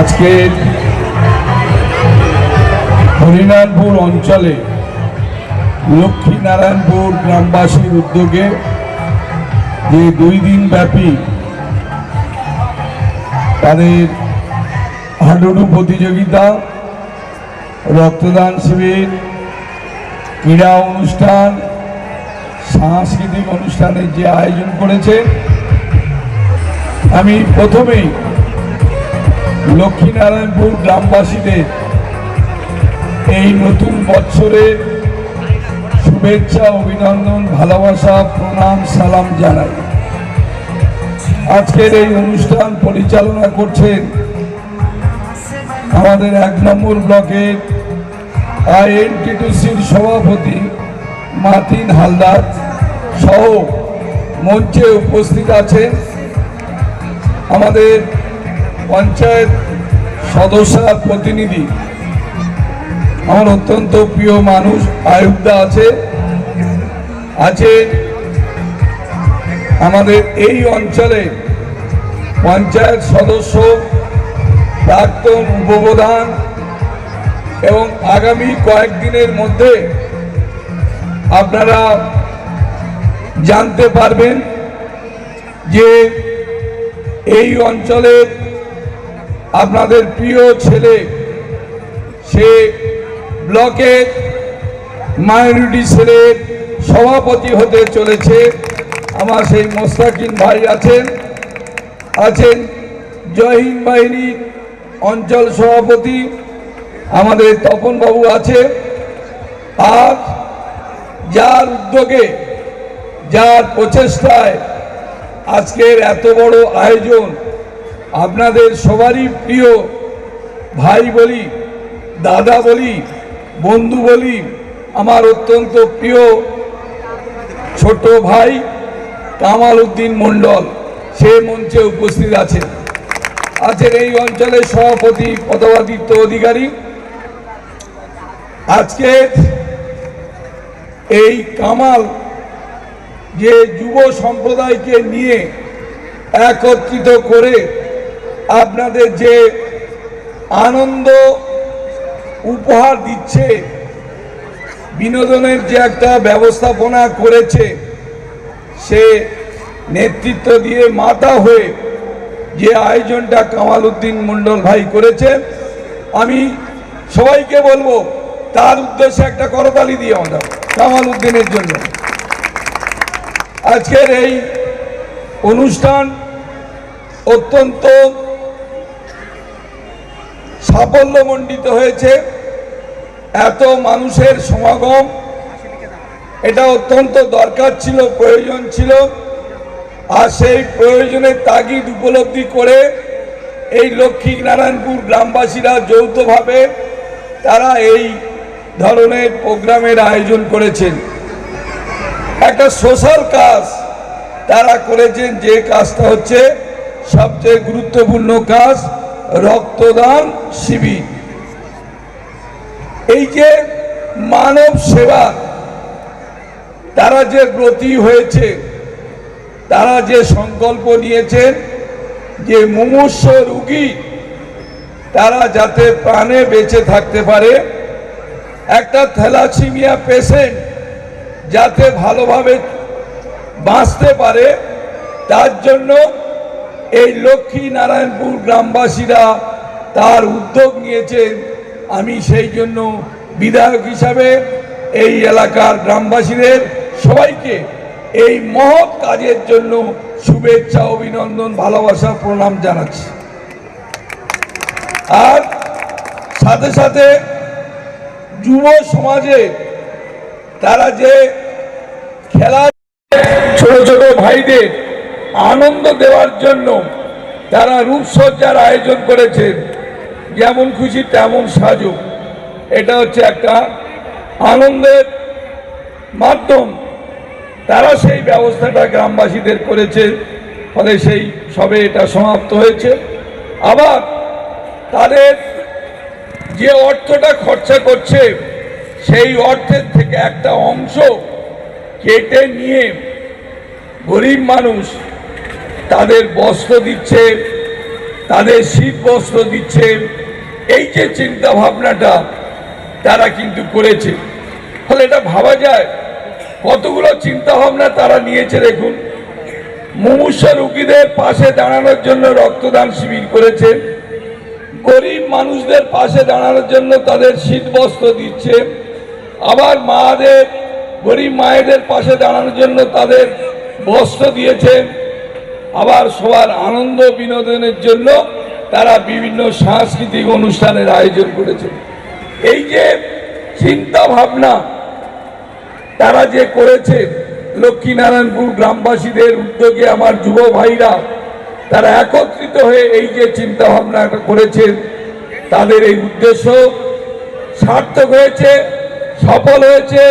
আজকে হরিনারায়ণপুর অঞ্চলে লক্ষ্মীনারায়ণপুর গ্রামবাসীর উদ্যোগে যে দুই দিন ব্যাপী তাদের হাডুডু প্রতিযোগিতা, রক্তদান শিবির, ক্রীড়া অনুষ্ঠান, সাংস্কৃতিক অনুষ্ঠানের যে আয়োজন করেছে, আমি প্রথমেই লক্ষ্মীনারায়ণপুর গ্রামবাসীদের এই নতুন বছরে শুভেচ্ছা, অভিনন্দন, ভালোবাসা, প্রণাম, সালাম জানাই। আজকের এই অনুষ্ঠান পরিচালনা করছেন আমাদের এক নম্বর ব্লকের আইএনটিটিসির সভাপতি মাতিন হালদার সহ মঞ্চে উপস্থিত আছেন আমাদের পঞ্চায়েত সদস্যার প্রতিনিধি। আমার অত্যন্ত প্রিয় মানুষ আয়ুক্তা আছে আছে আমাদের এই অঞ্চলে পঞ্চায়েত সদস্য, প্রাক্তন উপপ্রধান এবং আগামী কয়েকদিনের মধ্যে আপনারা জানতে পারবেন যে এই অঞ্চলের আপনাদের প্রিয় ছেলে সে ব্লকের মাইনরিটি সেলের সভাপতি হতে চলেছে আমার সেই মোস্তাকিন ভাই আছেন আছেন জয়হিন বাহিনীর অঞ্চল সভাপতি আমাদের তপনবাবু আছে। আর যার উদ্যোগে, যার প্রচেষ্টায় আজকের এত বড় আয়োজন আপনাদের সবারই প্রিয় ভাই বলি, দাদা বলি বন্ধু বলি, আমার অত্যন্ত প্রিয় ছোট ভাই কামাল উদ্দিন মণ্ডল, সে মঞ্চে উপস্থিত আছেন। আছেন এই অঞ্চলের সভাপতি পদবাদিত্য অধিকারী। আজকে এই কামাল যে যুব সম্প্রদায়কে নিয়ে একত্রিত করে আপনাদের যে আনন্দ উপহার দিচ্ছে। বিনোদনের যে একটা ব্যবস্থাপনা করেছে, সে নেতৃত্ব দিয়ে মাথা হয়ে যে আয়োজনটা কামাল উদ্দিন মণ্ডল ভাই করেছে, আমি সবাইকে বলব, তার উদ্দেশ্যে একটা করতালি দিয়ে আমরা কামাল উদ্দিনের জন্য। আজকের এই অনুষ্ঠান অত্যন্ত সাফল্যমণ্ডিত হয়েছে। এত মানুষের সমাগম, এটা অত্যন্ত দরকার ছিল, প্রয়োজন ছিল। আর সেই প্রয়োজনের তাগিদ উপলব্ধি করে এই লক্ষ্মী নারায়ণপুর গ্রামবাসীরা যৌথভাবে তারা এই ধরনের প্রোগ্রামের আয়োজন করেছেন। একটা সোশ্যাল কাজ তারা করেছেন, যে কাজটা হচ্ছে সবচেয়ে গুরুত্বপূর্ণ কাজ। রক্তদান শিবির। এই যে মানব সেবা, তারা যে ব্রতী হয়েছে, তারা যে সংকল্প নিয়েছেন যে মুমূর্ষ রুগী, তারা যাতে প্রাণে বেঁচে থাকতে পারে, একটা থ্যালাসিমিয়া পেশেন্ট যাতে ভালোভাবে বাঁচতে পারে, তার জন্য এই লক্ষ্মী নারায়ণপুর গ্রামবাসীরা তার উদ্যোগ নিয়েছেন। আমি সেই জন্য বিধায়ক হিসাবে এই এলাকার গ্রামবাসীদের সবাইকে এই মহৎ কাজের জন্য শুভেচ্ছা, অভিনন্দন, ভালোবাসা, প্রণাম জানাচ্ছি। আর সাথে সাথে যুব সমাজে তারা যে খেলা ছোট ছোট ভাইদের আনন্দ দেওয়ার জন্য তারা রূপসজ্জার আয়োজন করেছেন যেমন খুশি, তেমন সাজু এটা হচ্ছে একটা আনন্দের মাধ্যম। তারা সেই ব্যবস্থাটা গ্রামবাসীদের করেছে, ফলে সেই সবে এটা সমাপ্ত হয়েছে। আবার তাদের যে অর্থটা খরচা করছে, সেই অর্থের থেকে একটা অংশ কেটে নিয়ে গরিব মানুষ তাদের বস্ত্র দিচ্ছে, তাদের শীত বস্ত্র দিচ্ছে। এই যে চিন্তা ভাবনাটা তারা কিন্তু করেছে। ফলে এটা ভাবা যায়, কতগুলো চিন্তা ভাবনা তারা নিয়েছে দেখুন। মুমূর্ষ রুগীদের পাশে দাঁড়ানোর জন্য রক্তদান শিবির করেছে। গরিব মানুষদের পাশে দাঁড়ানোর জন্য তাদের শীত বস্ত্র দিচ্ছে। আবার মাদের, গরিব মায়েদের পাশে দাঁড়ানোর জন্য তাদের বস্ত্র দিয়েছে। আবার সবার আনন্দ বিনোদনের জন্য তারা বিভিন্ন সাংস্কৃতিক অনুষ্ঠানের আয়োজন করেছে। এই যে চিন্তা ভাবনা তারা যে করেছে, লক্ষ্মীনারায়ণপুর গ্রামবাসীদের উদ্যোগে আমার যুব ভাইরা তারা একত্রিত হয়ে এই যে চিন্তা ভাবনাটা করেছে, তাদের এই উদ্দেশ্য সার্থক হয়েছে, সফল হয়েছে।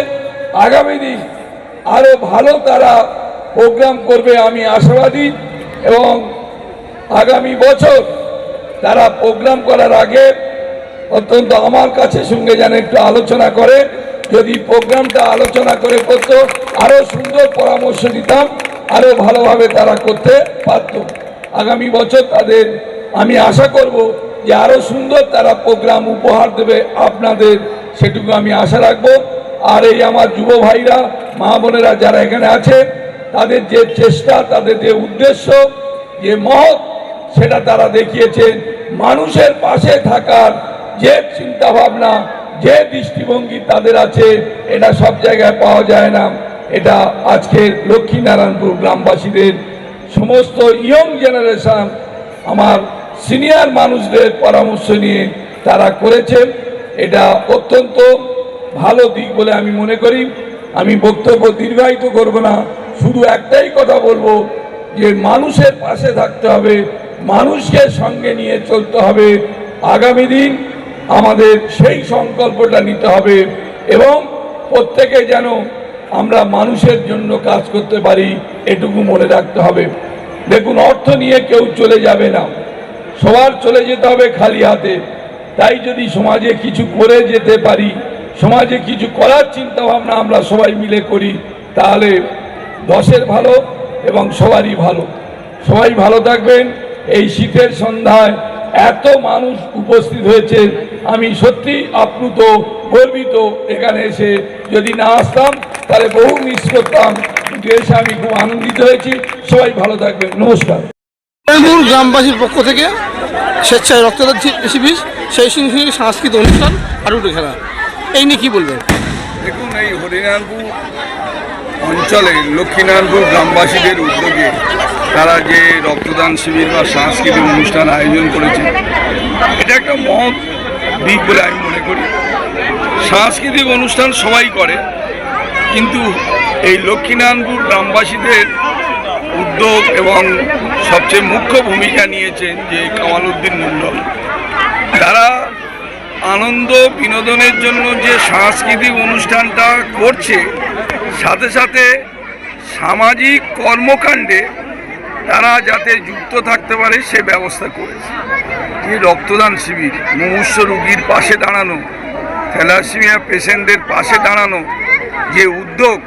আগামী দিন আরও ভালো তারা প্রোগ্রাম করবে আমি আশাবাদী এবং আগামী বছর তারা প্রোগ্রাম করার আগে অত্যন্ত আমার কাছে সঙ্গে যেন একটু আলোচনা করে, যদি প্রোগ্রামটা আলোচনা করে করতো আরও সুন্দর পরামর্শ দিতাম আরও ভালোভাবে তারা করতে পারত। আগামী বছর তাদের, আমি আশা করব যে আরও সুন্দর তারা প্রোগ্রাম উপহার দেবে আপনাদের, সেটুকু আমি আশা রাখব। আর এই আমার যুব ভাইরা, মা বোনেরা যারা এখানে আছে তাদের যে চেষ্টা, তাদের যে উদ্দেশ্য, যে মহৎ, সেটা তারা দেখিয়েছেন। মানুষের পাশে থাকার যে চিন্তা ভাবনা যে দৃষ্টিভঙ্গি তাদের আছে, এটা সব জায়গায় পাওয়া যায় না। এটা আজকের লক্ষ্মীনারায়ণপুর গ্রামবাসীদের সমস্ত ইয়ং জেনারেশন, আমার সিনিয়র মানুষদের পরামর্শ নিয়ে তারা করেছেন। এটা অত্যন্ত ভালো দিক বলে আমি মনে করি। আমি বক্তব্য দীর্ঘায়িত করব না। শুধু একটাই কথা বলব যে মানুষের পাশে থাকতে হবে, মানুষকে সঙ্গে নিয়ে চলতে হবে। আগামী দিন আমাদের সেই সংকল্পটা নিতে হবে এবং প্রত্যেকে যেন আমরা মানুষের জন্য কাজ করতে পারি, এটুকু মনে রাখতে হবে। দেখুন, অর্থ নিয়ে কেউ চলে যাবে না। সবার চলে যেতে হবে খালি হাতে। তাই যদি সমাজে কিছু করে যেতে পারি, সমাজে কিছু করার চিন্তা ভাবনা আমরা সবাই মিলে করি, তাহলে দশের ভালো এবং সবারই ভালো। সবাই ভালো থাকবেন। এই শীতের সন্ধ্যায় এত মানুষ উপস্থিত হয়েছে। আমি সত্যি আপ্লুত, গর্বিত এখানে এসে। যদি না আসতাম, তাহলে বহু মিস করতাম। কিন্তু এসে আমি খুব আনন্দিত হয়েছি। সবাই ভালো থাকবেন। নমস্কার। গ্রামবাসীর পক্ষ থেকে স্বেচ্ছায় রক্তদান শিবির, সেই সাংস্কৃতিক অনুষ্ঠান হাডুডু খেলা। এই নিয়ে কী বলবেন? এই হরিনারায়ণপুর অঞ্চলে লক্ষ্মীনারায়ণপুর গ্রামবাসীদের উদ্যোগে তারা যে রক্তদান শিবির বা সাংস্কৃতিক অনুষ্ঠান আয়োজন করেছে, এটা একটা মহৎ দিক বলে আমি মনে করি। সাংস্কৃতিক অনুষ্ঠান সবাই করে, কিন্তু এই লক্ষ্মীনারায়ণপুর গ্রামবাসীদের উদ্যোগ এবং সবচেয়ে মুখ্য ভূমিকা নিয়েছেন যে কামাল উদ্দিন মণ্ডল। তারা আনন্দ বিনোদনের জন্য যে সাংস্কৃতিক অনুষ্ঠানটা করছে, সাথে সাথে সামাজিক কর্মকাণ্ডে তারা যাতে যুক্ত থাকতে পারে সে ব্যবস্থা করেছে। যে রক্তদান শিবির, মুমূর্ষ রুগীর পাশে দাঁড়ানো, থ্যালাসিমিয়া পেশেন্টদের পাশে দাঁড়ানো যে উদ্যোগ,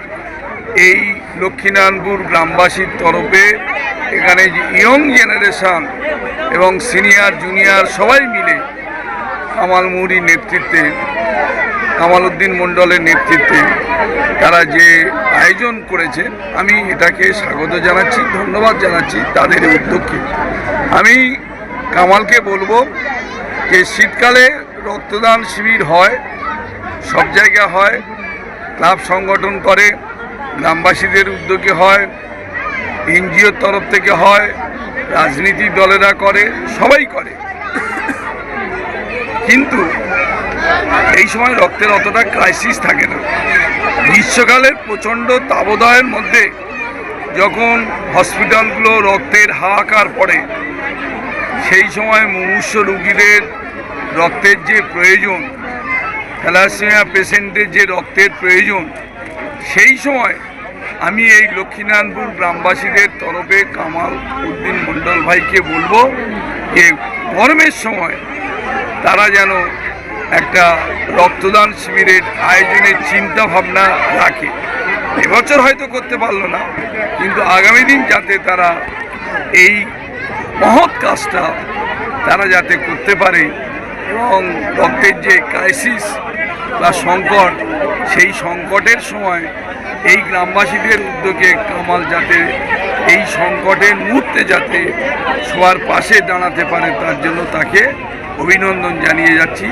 এই লক্ষ্মীনারায়ণপুর গ্রামবাসীর তরফে এখানে ইয়ং জেনারেশন এবং সিনিয়র জুনিয়র সবাই মিলে কামাল মুহুরির নেতৃত্বে, কামাল উদ্দিন মণ্ডলের নেতৃত্বে তারা যে আয়োজন করেছে, আমি এটাকে স্বাগত জানাচ্ছি, ধন্যবাদ জানাচ্ছি তাদের উদ্যোগকে। আমি কামালকে বলব যে শীতকালে রক্তদান শিবির হয়, সব জায়গা হয়, ক্লাব সংগঠন করে, গ্রামবাসীদের উদ্যোগে হয়, এনজিওর তরফ থেকে হয়, রাজনীতি দলেরা করে, সবাই করে। কিন্তু এই সময় রক্তের অতটা ক্রাইসিস থাকে না। গ্রীষ্মকালের প্রচণ্ড তাবদায়ের মধ্যে যখন হসপিটালগুলো রক্তের হাহাকার পড়ে, সেই সময় মুমূর্ষ রুগীদের রক্তের যে প্রয়োজন থ্যালাসেমিয়া পেশেন্টের যে রক্তের প্রয়োজন, সেই সময় আমি এই লক্ষ্মীনারায়ণপুর গ্রামবাসীদের তরফে কামাল উদ্দিন মণ্ডল ভাইকে বলব যে গরমের সময় তারা যেন একটা রক্তদান শিবিরের আয়োজনের চিন্তা ভাবনা রাখে। এবছর হয়তো করতে পারল না, কিন্তু আগামী দিন যাতে তারা এই মহৎ কাজটা তারা যাতে করতে পারে এবং রক্তের যে ক্রাইসিস বা সংকট, সেই সংকটের সময় এই গ্রামবাসীদের উদ্যোগে কামাল যাতে এই সংকটের মুহূর্তে যাতে সবার পাশে দাঁড়াতে পারে, তার জন্য তাকে অভিনন্দন জানিয়ে যাচ্ছি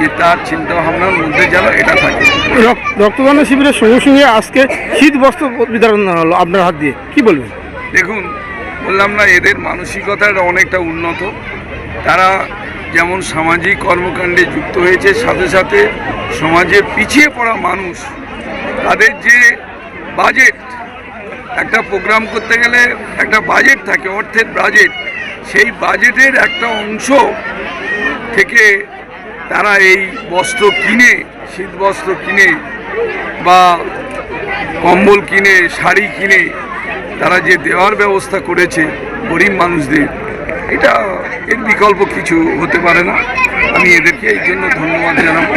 যে তার চিন্তাভাবনার মধ্যে যেন এটা থাকে। রক- রক্তদান শিবিরের সঙ্গে সঙ্গে আজকে শীত বস্ত্র বিতরণ হলো আপনার হাত দিয়ে। কি বলবেন? দেখুন বললাম না এদের মানসিকতাটা অনেকটা উন্নত। তারা যেমন সামাজিক কর্মকাণ্ডে যুক্ত হয়েছে সাথে সাথে সমাজে পিছিয়ে পড়া মানুষ। তাদের যে বাজেট একটা প্রোগ্রাম করতে গেলে একটা বাজেট থাকে অর্থের বাজেট সেই বাজেটের একটা অংশ থেকে তারা এই বস্ত্র কিনে, শীত বস্ত্র কিনে বা কম্বল কিনে, শাড়ি কিনে তারা যে দেওয়ার ব্যবস্থা করেছে গরিব মানুষদের, এটা এর বিকল্প কিছু হতে পারে না। আমি এদেরকে এই জন্য ধন্যবাদ জানাব।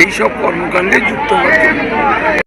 এইসব কর্মকাণ্ডে যুক্ত হওয়ার